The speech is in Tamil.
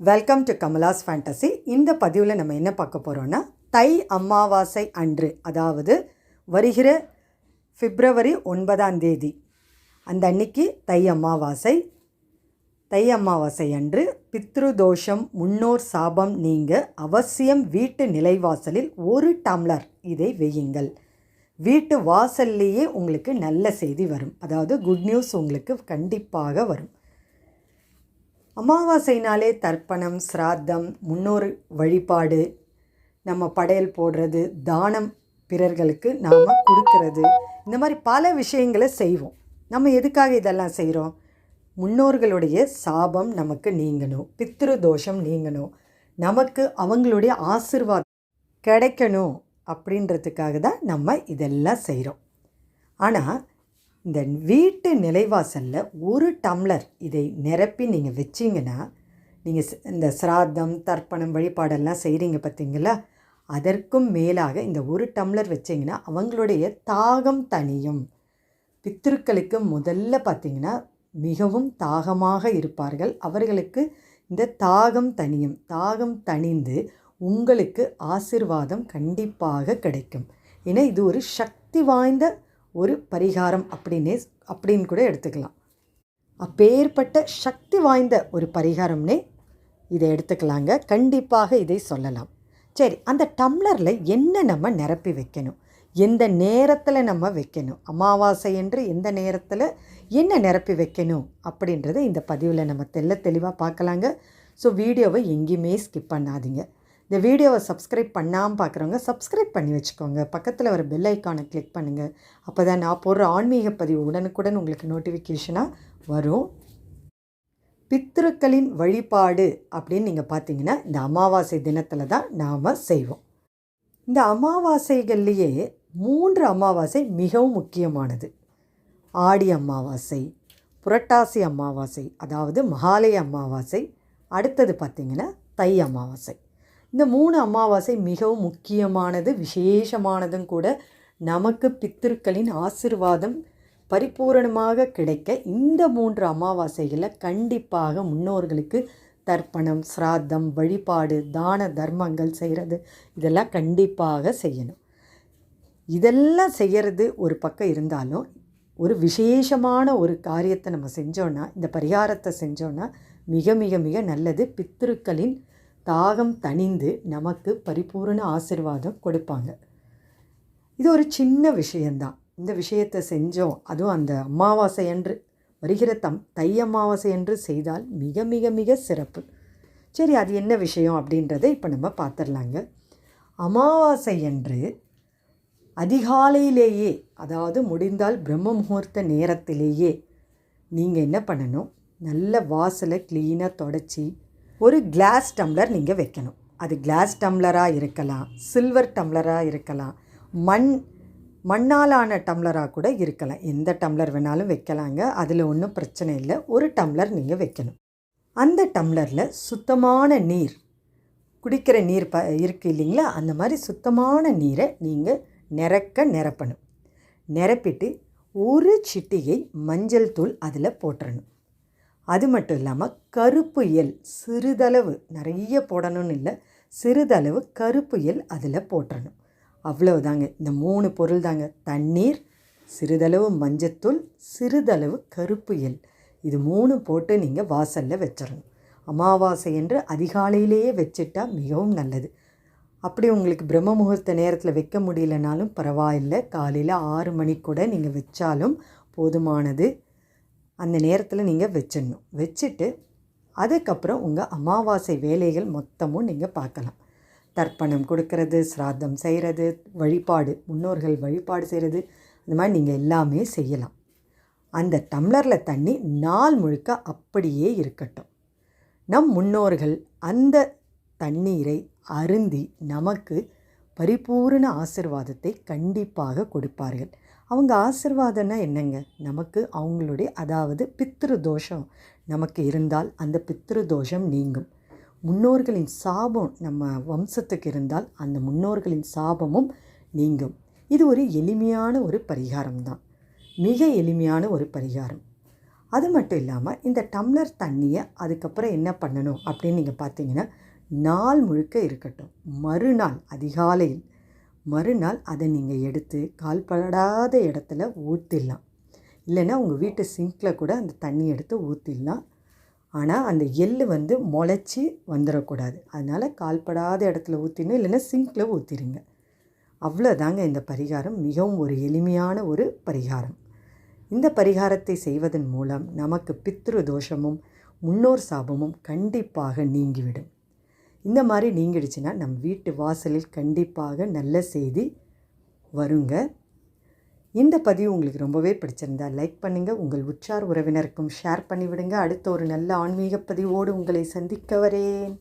வெல்கம் டு கமலாஸ் ஃபேண்டசி இந்த பதிவில் நம்ம என்ன பார்க்க போகிறோன்னா தை அமாவாசை அன்று அதாவது வருகிற பிப்ரவரி ஒன்பதாம் தேதி அந்த அன்னைக்கு தை அமாவாசை. தை அமாவாசை அன்று பித்ரு தோஷம் முன்னோர் சாபம் நீங்க அவசியம் வீட்டு நிலைவாசலில் ஒரு டம்ளர் இதை வெய்யுங்கள் வீட்டு வாசல்லையே உங்களுக்கு நல்ல செய்தி வரும். அதாவது குட் நியூஸ் உங்களுக்கு கண்டிப்பாக வரும். அமாவாசைனாலே தர்ப்பணம் சிராத்தம் முன்னோர் வழிபாடு நம்ம படையல் போடுறது தானம் பிறர்களுக்கு நாம் கொடுக்கறது. இந்த மாதிரி பல விஷயங்களை செய்வோம். நம்ம எதுக்காக இதெல்லாம் செய்கிறோம் முன்னோர்களுடைய சாபம் நமக்கு நீங்கணும். பித்ரு தோஷம் நீங்கணும். நமக்கு அவங்களுடைய ஆசிர்வாதம் கிடைக்கணும். அப்படின்றதுக்காக தான் நம்ம இதெல்லாம் செய்கிறோம். ஆனால் இந்த வீட்டு நிலைவாசலில் ஒரு டம்ளர் இதை நிரப்பி நீங்கள் வச்சிங்கன்னா நீங்கள் இந்த சிராதம் தர்ப்பணம் வழிபாடெல்லாம் செய்கிறீங்க பார்த்தீங்களா? அதற்கும் மேலாக இந்த ஒரு டம்ளர் வச்சிங்கன்னா அவங்களுடைய தாகம் தனியும் பித்திருக்களுக்கு முதல்ல பார்த்தீங்கன்னா மிகவும் தாகமாக இருப்பார்கள். அவர்களுக்கு இந்த தாகம் தனியும் தாகம் தணிந்து உங்களுக்கு ஆசிர்வாதம் கண்டிப்பாக கிடைக்கும். ஏன்னா இது ஒரு சக்தி வாய்ந்த ஒரு பரிகாரம் அப்படின்னே அப்படின்னு கூட எடுத்துக்கலாம். அப்பேற்பட்ட சக்தி வாய்ந்த ஒரு பரிகாரம்னே இதை எடுத்துக்கலாங்க. கண்டிப்பாக இதை சொல்லலாம். சரி அந்த டம்ளரில் என்ன நம்ம நிரப்பி வைக்கணும்? எந்த நேரத்தில் நம்ம வைக்கணும்? அமாவாசை என்று எந்த நேரத்தில் என்ன நிரப்பி வைக்கணும்? அப்படின்றத இந்த பதிவில் நம்ம தெள்ள தெளிவாக பார்க்கலாங்க. ஸோ வீடியோவை எங்கேயுமே ஸ்கிப் பண்ணாதீங்க. இந்த வீடியோவை சப்ஸ்கிரைப் பண்ணாமல் பார்க்குறவங்க சப்ஸ்கிரைப் பண்ணி வச்சுக்கோங்க. பக்கத்தில் வர பெல் ஐக்கானை கிளிக் பண்ணுங்கள் அப்போ தான் நான் போடுற ஆன்மீக பதிவு உடனுக்குடன் உங்களுக்கு நோட்டிஃபிகேஷனாக வரும். பித்ருக்களின் வழிபாடு அப்படின்னு நீங்கள் பார்த்தீங்கன்னா இந்த அமாவாசை தினத்தில் தான் நாம் செய்வோம். இந்த அமாவாசைகள்லேயே மூன்று அமாவாசை மிகவும் முக்கியமானது. ஆடி அமாவாசை புரட்டாசி அமாவாசை அதாவது மகாலய அமாவாசை அடுத்தது பார்த்திங்கன்னா தை அமாவாசை. இந்த மூணு அமாவாசை மிகவும் முக்கியமானது விசேஷமானதும் கூட நமக்கு பித்திருக்களின் ஆசிர்வாதம் பரிபூரணமாக கிடைக்க இந்த மூன்று அமாவாசைகளில் கண்டிப்பாக முன்னோர்களுக்கு தர்ப்பணம் சிராத்தம் வழிபாடு தான தர்மங்கள் செய்கிறது இதெல்லாம் கண்டிப்பாக செய்யணும். இதெல்லாம் செய்கிறது ஒரு பக்கம் இருந்தாலும் ஒரு விசேஷமான ஒரு காரியத்தை நம்ம செஞ்சோன்னா இந்த பரிகாரத்தை செஞ்சோன்னா மிக மிக மிக நல்லது. பித்திருக்களின் தாகம் தணிந்து நமக்கு பரிபூரண ஆசிர்வாதம் கொடுப்பாங்க. இது ஒரு சின்ன விஷயந்தான் இந்த விஷயத்தை செஞ்சோம். அதுவும் அந்த அமாவாசை அன்று. வருகிற தம் தை அமாவாசை அன்று செய்தால் மிக மிக மிக சிறப்பு. சரி அது என்ன விஷயம் அப்படின்றத இப்போ நம்ம பார்த்துடலாங்க. அமாவாசை அன்று அதிகாலையிலேயே அதாவது முடிந்தால் பிரம்ம முகூர்த்த நேரத்திலேயே நீங்கள் என்ன பண்ணணும்? நல்ல வாசலை க்ளீனாக தொடச்சி ஒரு கிளாஸ் டம்ளர் நீங்கள் வைக்கணும். அது கிளாஸ் டம்ளராக இருக்கலாம் சில்வர் டம்ளராக இருக்கலாம் மண் மண்ணாலான டம்ளராக கூட இருக்கலாம். எந்த டம்ளர் வேணாலும் வைக்கலாங்க. அதில் ஒன்றும் பிரச்சனை இல்லை. ஒரு டம்ளர் நீங்கள் வைக்கணும். அந்த டம்ளரில் சுத்தமான நீர் குடிக்கிற நீர் ப இருக்குது இல்லைங்களா? அந்த மாதிரி சுத்தமான நீரை நீங்கள் நிரக்க நிரப்பணும். நிரப்பிட்டு ஒரு சிட்டிகை மஞ்சள் தூள் அதில் போட்டுறணும். அது மட்டும் இல்லாமல் கருப்பு எல் சிறிதளவு நிறைய போடணும்னு இல்லை சிறிதளவு கருப்பு எல் அதில் போட்டுறணும். அவ்வளவுதாங்க. இந்த மூணு பொருள் தாங்க தண்ணீர் சிறிதளவு மஞ்சத்தூள் சிறிதளவு கருப்பு எல் இது மூணு போட்டு நீங்கள் வாசலில் வச்சிடணும் அமாவாசை என்று அதிகாலையிலேயே வச்சிட்டா மிகவும் நல்லது. அப்படி உங்களுக்கு பிரம்ம முகூர்த்த நேரத்தில் வைக்க முடியலனாலும் பரவாயில்லை. காலையில் ஆறு மணிக்கு கூட நீங்கள் வச்சாலும் போதுமானது. அந்த நேரத்தில் நீங்கள் வச்சிடணும். வச்சுட்டு அதுக்கப்புறம் உங்கள் அமாவாசை வேலைகள் மொத்தமும் நீங்கள் பார்க்கலாம். தர்ப்பணம் கொடுக்கறது சிராத்தம் செய்கிறது வழிபாடு முன்னோர்கள் வழிபாடு செய்கிறது இந்த மாதிரி நீங்கள் எல்லாமே செய்யலாம். அந்த டம்ளரில் தண்ணி நாள் முழுக்க அப்படியே இருக்கட்டும். நம் முன்னோர்கள் அந்த தண்ணீரை அருந்தி நமக்கு பரிபூரண ஆசிர்வாதத்தை கண்டிப்பாக கொடுப்பார்கள். அவங்க ஆசிர்வாதம்னா என்னங்க? நமக்கு அவங்களுடைய அதாவது பித்திரு தோஷம் நமக்கு இருந்தால் அந்த பித்திரு தோஷம் நீங்கும். முன்னோர்களின் சாபம் நம்ம வம்சத்துக்கு இருந்தால் அந்த முன்னோர்களின் சாபமும் நீங்கும். இது ஒரு எளிமையான ஒரு பரிகாரம் தான் மிக எளிமையான ஒரு பரிகாரம். அது மட்டும் இல்லாமல் இந்த டம்ளர் தண்ணியை அதுக்கப்புறம் என்ன பண்ணணும் அப்படின்னு நீங்கள் பார்த்தீங்கன்னா நாள் முழுக்க இருக்கட்டும். மறுநாள் அதிகாலையில் மறுநாள் அதை நீங்கள் எடுத்து கால்படாத இடத்துல ஊற்றிடலாம் இல்லைன்னா உங்கள் வீட்டு சிங்கில் கூட அந்த தண்ணி எடுத்து ஊற்றிடலாம் ஆனால் அந்த எள்ளு வந்து முளைச்சி வந்துடக்கூடாது. அதனால் கால்படாத இடத்துல ஊற்றிடணும் இல்லைன்னா சிங்கில் ஊற்றிடுங்க அவ்வளோதாங்க இந்த பரிகாரம். மிகவும் ஒரு எளிமையான ஒரு பரிகாரம். இந்த பரிகாரத்தை செய்வதன் மூலம் நமக்கு பித்ரு தோஷமும் முன்னோர் சாபமும் கண்டிப்பாக நீங்கிவிடும். இந்த மாதிரி நீங்கிடுச்சுன்னா நம் வீட்டு வாசலில் கண்டிப்பாக நல்ல செய்தி வருங்க. இந்த பதிவு உங்களுக்கு ரொம்பவே பிடிச்சிருந்தா லைக் பண்ணுங்கள் உங்கள் உற்றார் உறவினருக்கும் ஷேர் பண்ணிவிடுங்க. அடுத்த ஒரு நல்ல ஆன்மீக பதிவோடு உங்களை சந்திக்க வரேன்.